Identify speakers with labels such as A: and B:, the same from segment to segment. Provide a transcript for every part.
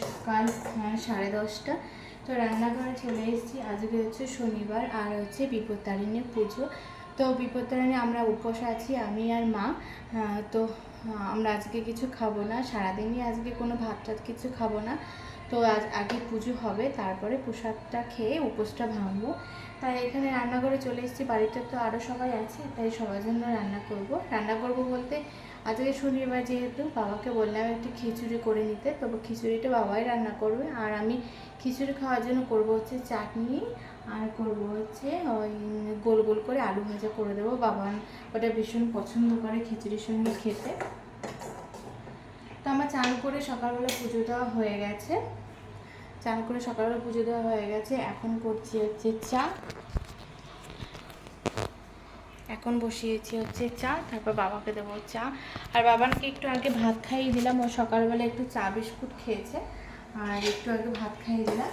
A: সকাল হ্যাঁ, সাড়ে দশটা। তো রান্নাঘরে চলে এসেছি। আজকে হচ্ছে শনিবার আর হচ্ছে বিপত্তারিণী পুজো। তো বিপত্তারিণী আমরা উপোস আছি আমি আর মা। তো আমরা আজকে কিছু খাব না। সারাদিনই আজকে কোনো ভাত টাত কিছু খাব না। তো আজ আগে পুজো হবে তারপরে প্রসাদটা খেয়ে উপোসটা ভাঙবো। তাই এখানে রান্নাঘরে চলে এসেছি। বাড়িতে তো আরও সবাই আছে তাই সবার জন্য রান্না করব। রান্না করব বলতে আজকে শনিবার যেহেতু, বাবাকে বললাম একটু খিচুড়ি করে নিতে তবে খিচুড়িটা বাবাই রান্না করবে। আর আমি খিচুড়ি খাওয়ার জন্য করব হচ্ছে চাটনি, আর করব হচ্ছে ওই গোল গোল করে আলু ভাজা করে দেবো। বাবা ওটা ভীষণ পছন্দ করে খিচুড়ির সঙ্গে খেতে। তো আমার চান করে সকালবেলা পুজো দেওয়া হয়ে গেছে। চান করে সকালবেলা পুজো দেওয়া হয়ে গেছে। এখন করছি হচ্ছে চা। এখন বসিয়েছি হচ্ছে চা, তারপর বাবাকে দেবো চা। আর বাবাকে একটু আগে ভাত খাইয়ে দিলাম, ও সকালবেলা একটু চা বিস্কুট খেয়েছে, আর একটু আগে ভাত খাইয়ে দিলাম।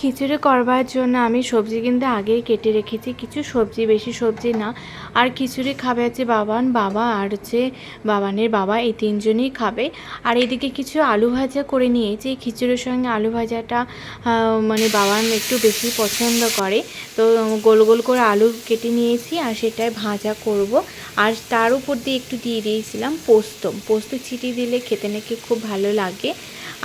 A: খিচুড়ি করবার জন্য আমি সবজি কিন্তু আগেই কেটে রেখেছি। কিছু সবজি, বেশি সবজি না। আর খিচুড়ি খাবে হচ্ছে বাবান, বাবা আর হচ্ছে বাবানের বাবা, এই তিনজনই খাবে। আর এদিকে কিছু আলু ভাজা করে নিয়েছি। খিচুড়ির সঙ্গে আলু ভাজাটা মানে বাবান একটু বেশি পছন্দ করে। তো গোল গোল করে আলু কেটে নিয়েছি আর সেটাই ভাজা করব। আর তার উপর দিয়ে একটু দিয়ে দিয়েছিলাম পোস্ত। পোস্ত ছিটিয়ে দিলে খেতে নাকি খুব ভালো লাগে।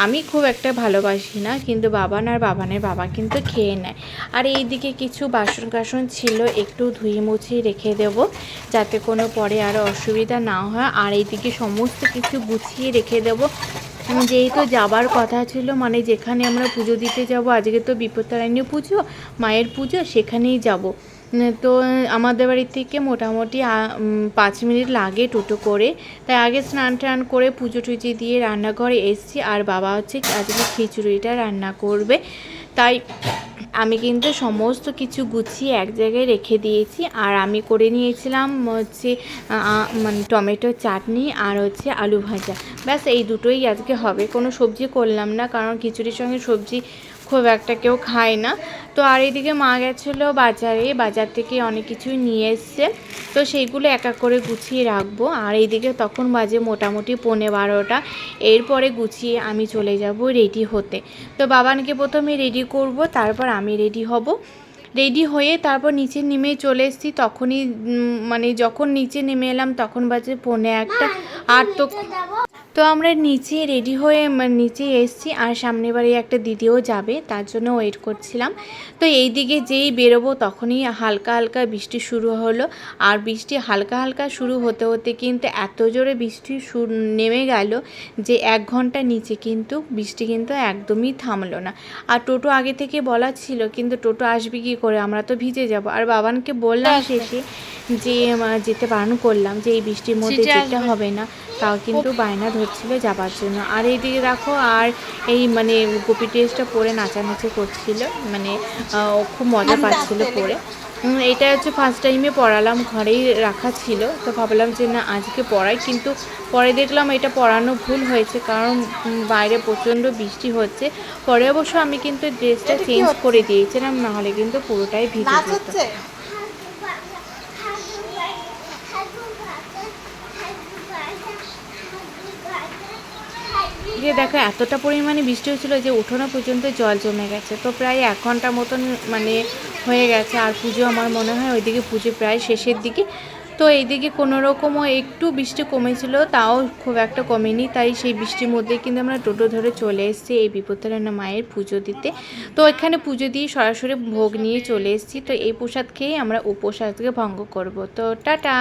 A: আমি খুব একটা ভালোবাসি না, কিন্তু বাবান আর বাবানের বাবা কিন্তু খেয়ে নেয়। আর এই দিকে কিছু বাসন কাসন ছিল, একটু ধুয়ে মুছিয়ে রেখে দেব যাতে কোনো পরে আর অসুবিধা না হয়। আর এইদিকে সমস্ত কিছু গুছিয়ে রেখে দেব। যেহেতু যাবার কথা ছিল মানে যেখানে আমরা পুজো দিতে যাব, আজকে তো বিপত্তারায়ণী পুজো, মায়ের পুজো, সেখানেই যাব। তো আমাদের বাড়ি থেকে মোটামুটি পাঁচ মিনিট লাগে টোটো করে। তাই আগে স্নান টান করে পুজো টুজো দিয়ে রান্নাঘরে এসছি। আর বাবা হচ্ছে আজকে খিচুড়িটা রান্না করবে। তাই আমি কিন্তু সমস্ত কিছু গুছিয়ে এক জায়গায় রেখে দিয়েছি। আর আমি করে নিয়েছিলাম হচ্ছে মানে টমেটো চাটনি আর হচ্ছে আলু ভাজা। ব্যাস, এই দুটোই আজকে হবে। কোনো সবজি করলাম না, কারণ খিচুড়ির সঙ্গে সবজি খুব একটা কেউ খায় না। তো আর এদিকে মা গেছিল বাজারে বাজার থেকে অনেক কিছুই নিয়ে এসছে। তো সেইগুলো এক এক করে গুছিয়ে রাখব। আর এইদিকে তখন বাজে মোটামুটি পৌনে বারোটা। এরপরে গুছিয়ে আমি চলে যাব রেডি হতে। তো বাবানকে প্রথমে রেডি করব তারপর আমি রেডি হব। রেডি হয়ে তারপর নিচে নেমে চলে এসেছি। তখনই মানে যখন নিচে নেমে এলাম তখন বাজে পৌনে একটা। আর তো তো আমরা নিচে রেডি হয়ে মানে নিচে এসেছি আর সামনে বাড়ি একটা দিদিও যাবে তার জন্য ওয়েট করছিলাম। তো এই দিকে যেই বেরোবো তখনই হালকা হালকা বৃষ্টি শুরু হলো। আর বৃষ্টি হালকা হালকা শুরু হতে হতে কিন্তু এত জোরে বৃষ্টি নেমে গেল যে এক ঘণ্টা নিচে কিন্তু বৃষ্টি কিন্তু একদমই থামলো না। আর টোটো আগে থেকে বলা ছিল কিন্তু টোটো আসবে কি করে? আমরা তো ভিজে যাব। আর বাবানকে বললাম শেষে যে যেতে বারণ করলাম যে এই বৃষ্টির মধ্যে যেতে হবে না তাও কিন্তু বায়না ধরছিল যাবার জন্য। আর এইদিকে দেখো আর এই মানে গোপী ড্রেসটা পরে নাচানাচি করছিল মানে খুব মজা পাচ্ছিল পরে। এটা হচ্ছে ফার্স্ট টাইমে পড়ালাম ঘরেই রাখা ছিল তো ভাবলাম যে না আজকে পড়াই কিন্তু পরে দেখলাম এটা পড়ানো ভুল হয়েছে কারণ বাইরে প্রচণ্ড বৃষ্টি হচ্ছে। পরে অবশ্য আমি কিন্তু ড্রেসটা চেঞ্জ করে দিয়েছিলাম নাহলে কিন্তু পুরোটাই ভিজে যেত। দিয়ে দেখো, এতটা পরিমাণে বৃষ্টি হয়েছিল যে উঠোনো পর্যন্ত জল জমে গেছে। তো প্রায় এক ঘণ্টা মতন মানে হয়ে গেছে। আর পুজো আমার মনে হয় ওইদিকে পুজো প্রায় শেষের দিকে। তো এইদিকে কোনো রকমও একটু বৃষ্টি কমেছিল, তাও খুব একটা কমেনি। তাই সেই বৃষ্টির মধ্যে কিন্তু আমরা টোটো ধরে চলে এসেছি এই বিপত্তারায়ণা মায়ের পুজো দিতে। তো এখানে পুজো দিয়ে সরাসরি ভোগ নিয়ে চলে এসেছি। তো এই প্রসাদ খেয়েই আমরা উপসাদকে ভঙ্গ করব। তো টাটা!